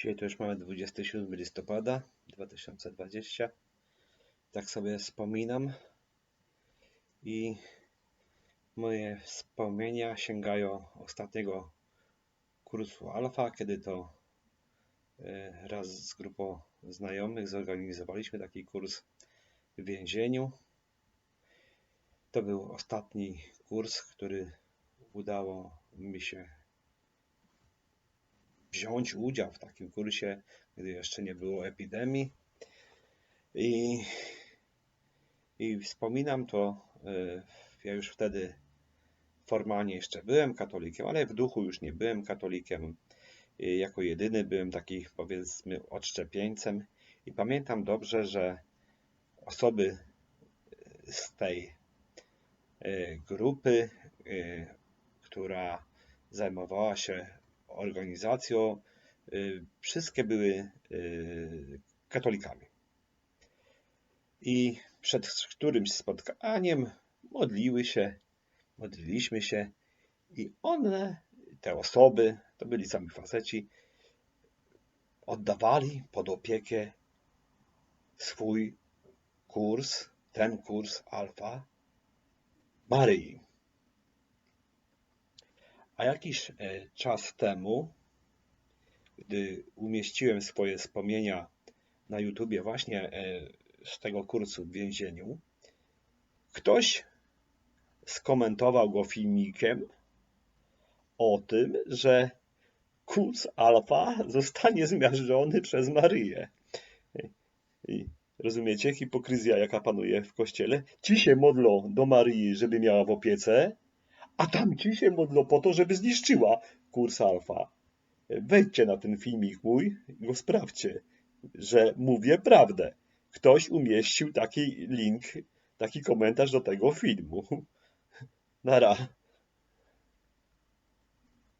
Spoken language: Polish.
Dzisiaj to już mamy 27 listopada 2020. Tak sobie wspominam. I moje wspomnienia sięgają ostatniego kursu alfa, kiedy to e, raz z grupą znajomych zorganizowaliśmy taki kurs w więzieniu. To był ostatni kurs, który udało mi się wziąć udział w takim kursie, gdy jeszcze nie było epidemii. I, i wspominam to, e, ja już wtedy formalnie jeszcze byłem katolikiem, ale w duchu już nie byłem katolikiem. Jako jedyny byłem taki, powiedzmy, odszczepieńcem. I pamiętam dobrze, że osoby z tej e, grupy, e, która zajmowała się organizacją, y, wszystkie były y, katolikami. I przed którymś spotkaniem modliły się, modliliśmy się i one, te osoby, to byli sami faceci, oddawali pod opiekę swój kurs, ten kurs alfa Maryi. A jakiś e, czas temu, gdy umieściłem swoje wspomnienia na YouTubie właśnie e, z tego kursu w więzieniu, ktoś skomentował go filmikiem o tym, że kurs alfa zostanie zmiażdżony przez Maryję. Rozumiecie hipokryzja, jaka panuje w kościele? Ci się modlą do Maryi, żeby miała w opiece, a tamci się modlą po to, żeby zniszczyła kurs alfa. Wejdźcie na ten filmik mój i go sprawdźcie, że mówię prawdę. Ktoś umieścił taki link, taki komentarz do tego filmu. Nara.